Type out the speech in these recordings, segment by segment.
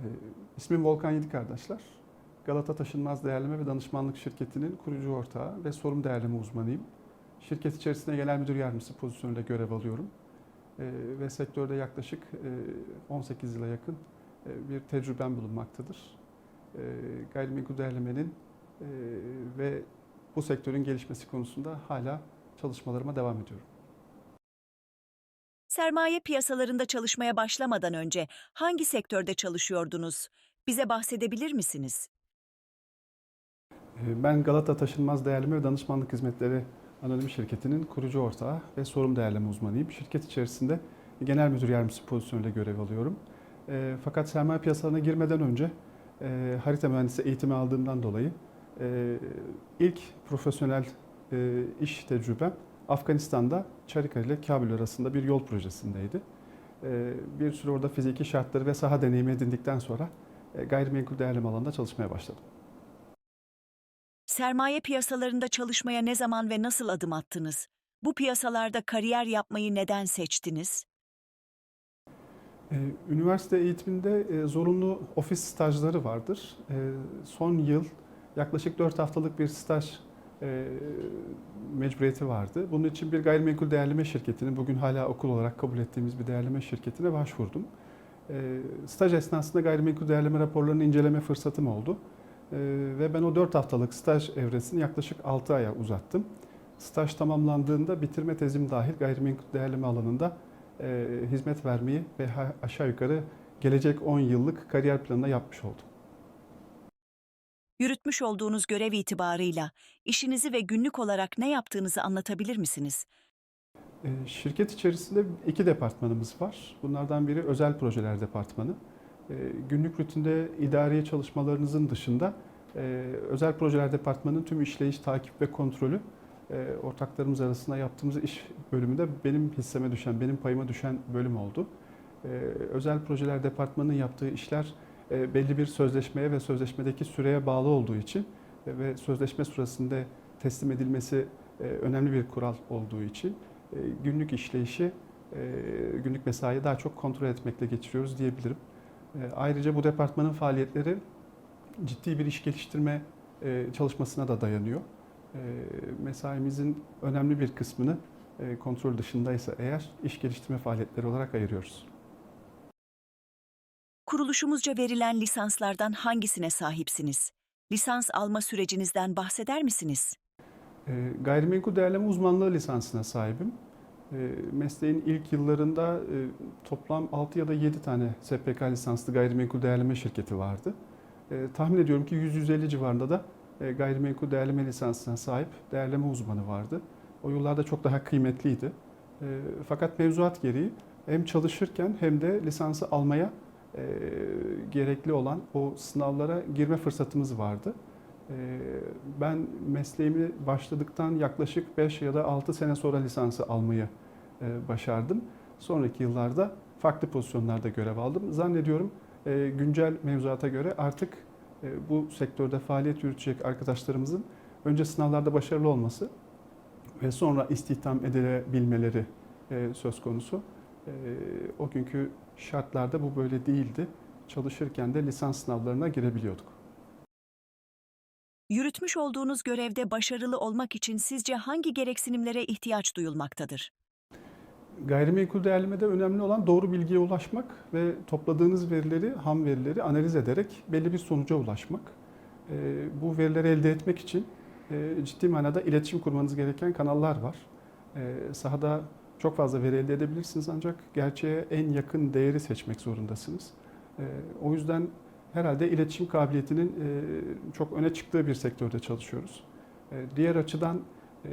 Ee, İsmim Volkan Yedi Kardeşler. Galata Taşınmaz Değerleme ve Danışmanlık Şirketi'nin kurucu ortağı ve sorun değerleme uzmanıyım. Şirket içerisinde genel müdür yardımcısı pozisyonuyla görev alıyorum. Ee, ve sektörde yaklaşık e, 18 yıla yakın e, bir tecrübem bulunmaktadır. Ee, gayrimenkul değerlemenin e, ve bu sektörün gelişmesi konusunda hala çalışmalarıma devam ediyorum. Sermaye piyasalarında çalışmaya başlamadan önce hangi sektörde çalışıyordunuz? Bize bahsedebilir misiniz? Ee, Ben Galata Taşınmaz Değerleme ve Danışmanlık Hizmetleri Anonim Şirketi'nin kurucu ortağı ve sorun değerleme uzmanıyım. Şirket içerisinde genel müdür yardımcısı pozisyonuyla görev alıyorum. E, fakat sermaye piyasalarına girmeden önce e, harita mühendisi eğitimi aldığımdan dolayı e, ilk profesyonel e, iş tecrübem Afganistan'da Çarikar ile Kabil arasında bir yol projesindeydi. E, bir süre orada fiziki şartları ve saha deneyimi edindikten sonra e, gayrimenkul değerleme alanında çalışmaya başladım. Sermaye piyasalarında çalışmaya ne zaman ve nasıl adım attınız? Bu piyasalarda kariyer yapmayı neden seçtiniz? Ee, Üniversite eğitiminde e, zorunlu ofis stajları vardır. Ee, Son yıl yaklaşık 4 haftalık bir staj e, mecburiyeti vardı. Bunun için bir gayrimenkul değerleme şirketinin, bugün hala okul olarak kabul ettiğimiz bir değerleme şirketine başvurdum. Ee, Staj esnasında gayrimenkul değerleme raporlarını inceleme fırsatım oldu. Ee, Ve ben o 4 haftalık staj evresini yaklaşık 6 aya uzattım. Staj tamamlandığında bitirme tezim dahil gayrimenkul değerleme alanında e, hizmet vermeyi ve aşağı yukarı gelecek 10 yıllık kariyer planına yapmış oldum. Yürütmüş olduğunuz görev itibarıyla işinizi ve günlük olarak ne yaptığınızı anlatabilir misiniz? E, Şirket içerisinde iki departmanımız var. Bunlardan biri özel projeler departmanı. E, Günlük rutinde idari çalışmalarınızın dışında e, özel projeler departmanının tüm işleyiş, takip ve kontrolü e, ortaklarımız arasında yaptığımız iş bölümünde benim hisseme düşen, benim payıma düşen bölüm oldu. E, Özel projeler departmanının yaptığı işler belli bir sözleşmeye ve sözleşmedeki süreye bağlı olduğu için e, ve sözleşme süresinde teslim edilmesi e, önemli bir kural olduğu için e, günlük işleyişi, e, günlük mesaiyi daha çok kontrol etmekle geçiriyoruz diyebilirim. E, Ayrıca bu departmanın faaliyetleri ciddi bir iş geliştirme e, çalışmasına da dayanıyor. E, Mesaimizin önemli bir kısmını e, kontrol dışındaysa eğer iş geliştirme faaliyetleri olarak ayırıyoruz. Kuruluşumuzca verilen lisanslardan hangisine sahipsiniz? Lisans alma sürecinizden bahseder misiniz? E, Gayrimenkul değerleme uzmanlığı lisansına sahibim. E, Mesleğin ilk yıllarında e, toplam 6 ya da 7 tane SPK lisanslı gayrimenkul değerleme şirketi vardı. E, Tahmin ediyorum ki 100-150 civarında da e, gayrimenkul değerleme lisansına sahip değerleme uzmanı vardı. O yıllarda çok daha kıymetliydi. Fakat mevzuat gereği hem çalışırken hem de lisansı almaya e, gerekli olan o sınavlara girme fırsatımız vardı. Ee, Ben mesleğimi başladıktan yaklaşık 5 ya da 6 sene sonra lisansı almayı e, başardım. Sonraki yıllarda farklı pozisyonlarda görev aldım. Zannediyorum e, güncel mevzuata göre artık e, bu sektörde faaliyet yürütecek arkadaşlarımızın önce sınavlarda başarılı olması ve sonra istihdam edilebilmeleri e, söz konusu. E, O günkü şartlarda bu böyle değildi. Çalışırken de lisans sınavlarına girebiliyorduk. Yürütmüş olduğunuz görevde başarılı olmak için sizce hangi gereksinimlere ihtiyaç duyulmaktadır? Gayrimenkul değerlemede önemli olan doğru bilgiye ulaşmak ve topladığınız verileri, ham verileri analiz ederek belli bir sonuca ulaşmak. Ee, Bu verileri elde etmek için e, ciddi manada iletişim kurmanız gereken kanallar var. Ee, Sahada çok fazla veri elde edebilirsiniz ancak gerçeğe en yakın değeri seçmek zorundasınız. Ee, O yüzden herhalde iletişim kabiliyetinin e, çok öne çıktığı bir sektörde çalışıyoruz. Ee, Diğer açıdan e,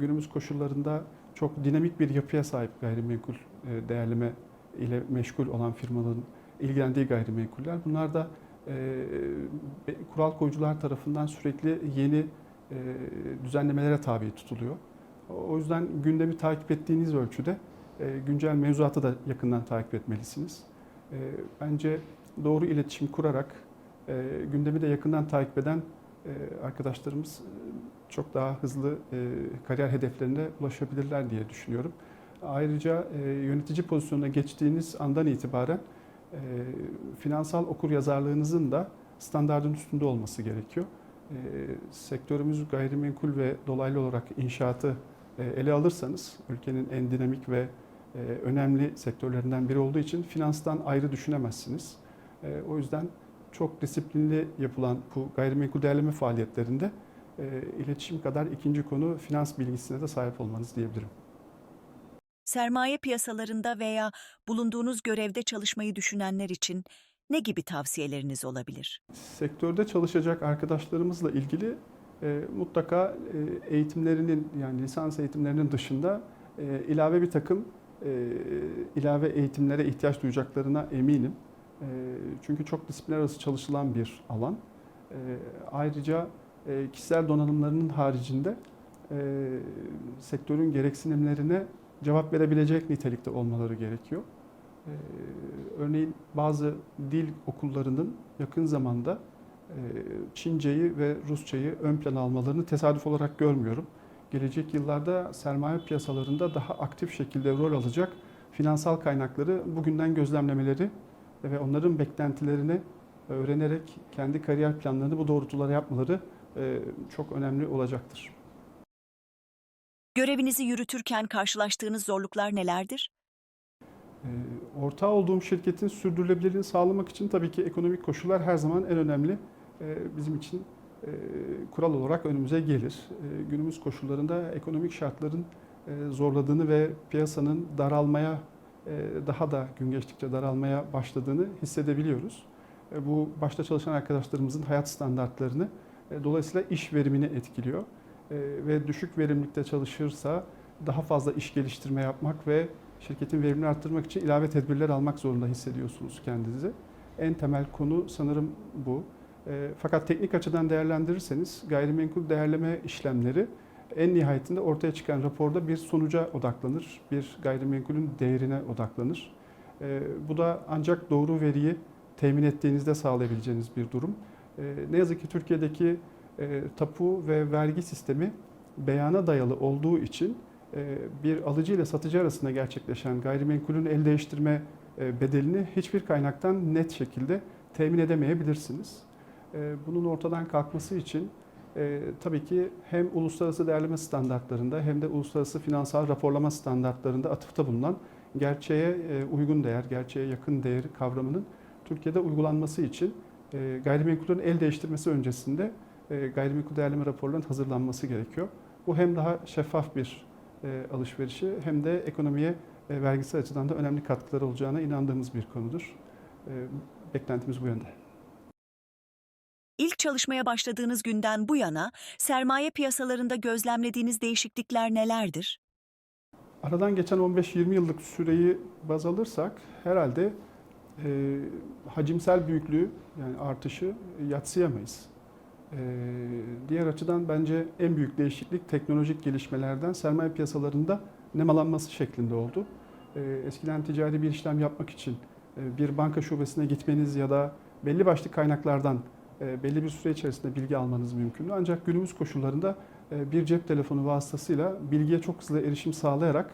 günümüz koşullarında çok dinamik bir yapıya sahip gayrimenkul e, değerleme ile meşgul olan firmaların ilgilendiği gayrimenkuller. Bunlar da kural koyucular tarafından sürekli yeni düzenlemelere tabi tutuluyor. O yüzden gündemi takip ettiğiniz ölçüde e, güncel mevzuatı da yakından takip etmelisiniz. E, Bence doğru iletişim kurarak e, gündemi de yakından takip eden arkadaşlarımız çok daha hızlı kariyer hedeflerine ulaşabilirler diye düşünüyorum. Ayrıca yönetici pozisyonuna geçtiğiniz andan itibaren finansal okuryazarlığınızın da standardın üstünde olması gerekiyor. Sektörümüz gayrimenkul ve dolaylı olarak inşaatı ele alırsanız ülkenin en dinamik ve e, önemli sektörlerinden biri olduğu için finanstan ayrı düşünemezsiniz. E, o yüzden çok disiplinli yapılan bu gayrimenkul değerleme faaliyetlerinde e, iletişim kadar ikinci konu finans bilgisine de sahip olmanız diyebilirim. Sermaye piyasalarında veya bulunduğunuz görevde çalışmayı düşünenler için ne gibi tavsiyeleriniz olabilir? Sektörde çalışacak arkadaşlarımızla ilgili e, mutlaka e, eğitimlerinin yani lisans eğitimlerinin dışında e, ilave bir takım e, ilave eğitimlere ihtiyaç duyacaklarına eminim. E, çünkü çok disiplinler arası çalışılan bir alan. E, ayrıca e, kişisel donanımlarının haricinde e, sektörün gereksinimlerine cevap verebilecek nitelikte olmaları gerekiyor. Ee, Örneğin bazı dil okullarının yakın zamanda Çinceyi ve Rusçayı ön plana almalarını tesadüf olarak görmüyorum. Gelecek yıllarda sermaye piyasalarında daha aktif şekilde rol alacak finansal kaynakları bugünden gözlemlemeleri ve onların beklentilerini öğrenerek kendi kariyer planlarını bu doğrultulara yapmaları e, çok önemli olacaktır. Görevinizi yürütürken karşılaştığınız zorluklar nelerdir? Ee, Ortağı olduğum şirketin sürdürülebilirliğini sağlamak için tabii ki ekonomik koşullar her zaman en önemli e, bizim için e, kural olarak önümüze gelir. E, Günümüz koşullarında ekonomik şartların e, zorladığını ve piyasanın daralmaya e, daha da gün geçtikçe daralmaya başladığını hissedebiliyoruz. E, Bu başta çalışan arkadaşlarımızın hayat standartlarını e, dolayısıyla iş verimini etkiliyor. E, Ve düşük verimlilikte çalışırsa daha fazla iş geliştirme yapmak ve şirketin verimini arttırmak için ilave tedbirler almak zorunda hissediyorsunuz kendinizi. En temel konu sanırım bu. Fakat teknik açıdan değerlendirirseniz gayrimenkul değerleme işlemleri en nihayetinde ortaya çıkan raporda bir sonuca odaklanır, bir gayrimenkulün değerine odaklanır. Bu da ancak doğru veriyi temin ettiğinizde sağlayabileceğiniz bir durum. Ne yazık ki Türkiye'deki tapu ve vergi sistemi beyana dayalı olduğu için bir alıcı ile satıcı arasında gerçekleşen gayrimenkulün el değiştirme bedelini hiçbir kaynaktan net şekilde temin edemeyebilirsiniz. E, Bunun ortadan kalkması için e, tabii ki hem uluslararası değerleme standartlarında hem de uluslararası finansal raporlama standartlarında atıfta bulunan gerçeğe e, uygun değer, gerçeğe yakın değer kavramının Türkiye'de uygulanması için e, gayrimenkulün el değiştirmesi öncesinde e, gayrimenkul değerleme raporlarının hazırlanması gerekiyor. Bu hem daha şeffaf bir e, alışverişi hem de ekonomiye e, vergisel açıdan da önemli katkıları olacağına inandığımız bir konudur. E, Beklentimiz bu yönde. İlk çalışmaya başladığınız günden bu yana sermaye piyasalarında gözlemlediğiniz değişiklikler nelerdir? Aradan geçen 15-20 yıllık süreyi baz alırsak herhalde e, hacimsel büyüklüğü yani artışı yatsıyamayız. E, diğer açıdan bence en büyük değişiklik teknolojik gelişmelerden sermaye piyasalarında nemalanması şeklinde oldu. E, eskiden ticari bir işlem yapmak için e, bir banka şubesine gitmeniz ya da belli başlı kaynaklardan e, belli bir süre içerisinde bilgi almanız mümkündü. Ancak günümüz koşullarında e, bir cep telefonu vasıtasıyla bilgiye çok hızlı erişim sağlayarak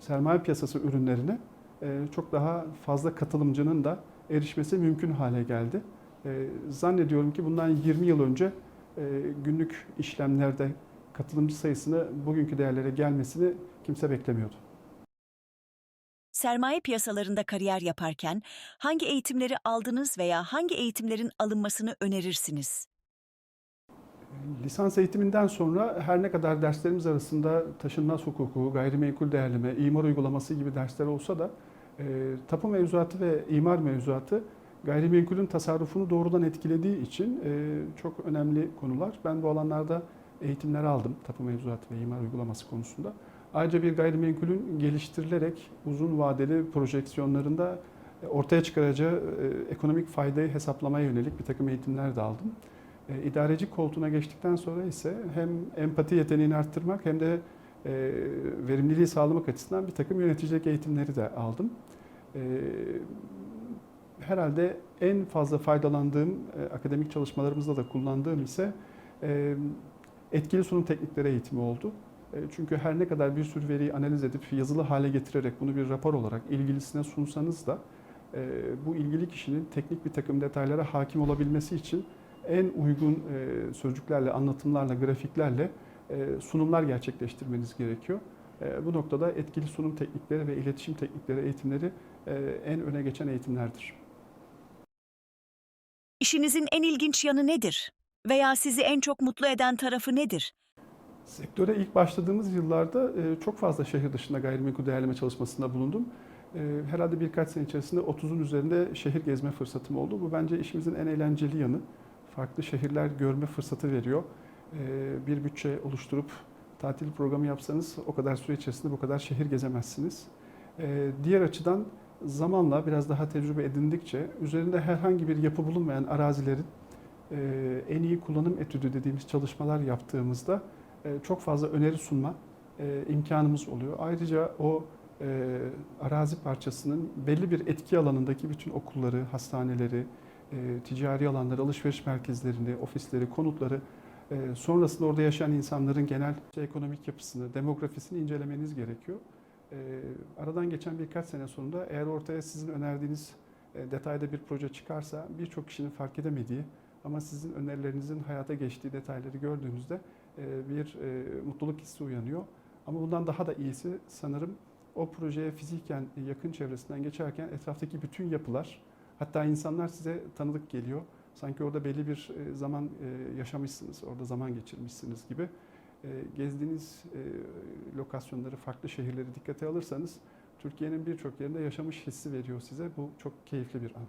sermaye piyasası ürünlerine e, çok daha fazla katılımcının da erişmesi mümkün hale geldi. E, Zannediyorum ki bundan 20 yıl önce e, günlük işlemlerde katılımcı sayısını bugünkü değerlere gelmesini kimse beklemiyordu. Sermaye piyasalarında kariyer yaparken hangi eğitimleri aldınız veya hangi eğitimlerin alınmasını önerirsiniz? Lisans eğitiminden sonra her ne kadar derslerimiz arasında taşınmaz hukuku, gayrimenkul değerleme, imar uygulaması gibi dersler olsa da e, tapu mevzuatı ve imar mevzuatı gayrimenkulün tasarrufunu doğrudan etkilediği için e, çok önemli konular. Ben bu alanlarda eğitimler aldım tapu mevzuatı ve imar uygulaması konusunda. Ayrıca bir gayrimenkulün geliştirilerek uzun vadeli projeksiyonlarında e, ortaya çıkaracağı e, ekonomik faydayı hesaplamaya yönelik bir takım eğitimler de aldım. E, İdareci koltuğuna geçtikten sonra ise hem empati yeteneğini arttırmak hem de verimliliği sağlamak açısından bir takım yöneticilik eğitimleri de aldım. Herhalde en fazla faydalandığım, akademik çalışmalarımızda da kullandığım ise etkili sunum teknikleri eğitimi oldu. E, Çünkü her ne kadar bir sürü veriyi analiz edip yazılı hale getirerek bunu bir rapor olarak ilgilisine sunsanız da e, bu ilgili kişinin teknik bir takım detaylara hakim olabilmesi için en uygun e, sözcüklerle, anlatımlarla, grafiklerle sunumlar gerçekleştirmeniz gerekiyor. Bu noktada etkili sunum teknikleri ve iletişim teknikleri eğitimleri en öne geçen eğitimlerdir. İşinizin en ilginç yanı nedir? Veya sizi en çok mutlu eden tarafı nedir? Sektöre ilk başladığımız yıllarda e, çok fazla şehir dışında gayrimenkul değerleme çalışmasında bulundum. E, Herhalde birkaç sene içerisinde 30'un üzerinde şehir gezme fırsatım oldu. Bu bence işimizin en eğlenceli yanı. Farklı şehirler görme fırsatı veriyor. E, Bir bütçe oluşturup tatil programı yapsanız o kadar süre içerisinde bu kadar şehir gezemezsiniz. Diğer açıdan zamanla biraz daha tecrübe edindikçe üzerinde herhangi bir yapı bulunmayan arazilerin en iyi kullanım etüdü dediğimiz çalışmalar yaptığımızda çok fazla öneri sunma e, imkanımız oluyor. Ayrıca o e, arazi parçasının belli bir etki alanındaki bütün okulları, hastaneleri, e, ticari alanları, alışveriş merkezlerini, ofisleri, konutları e, sonrasında orada yaşayan insanların genel ekonomik yapısını, demografisini incelemeniz gerekiyor. E, Aradan geçen birkaç sene sonunda eğer ortaya sizin önerdiğiniz e, detayda bir proje çıkarsa birçok kişinin fark edemediği ama sizin önerilerinizin hayata geçtiği detayları gördüğünüzde e, bir e, mutluluk hissi uyanıyor. Ama bundan daha da iyisi sanırım o projeye fiziken yakın çevresinden geçerken etraftaki bütün yapılar hatta insanlar size tanıdık geliyor. Sanki orada belli bir e, zaman e, yaşamışsınız, orada zaman geçirmişsiniz gibi. E, Gezdiğiniz e, lokasyonları, farklı şehirleri dikkate alırsanız Türkiye'nin birçok yerinde yaşamış hissi veriyor size. Bu çok keyifli bir an.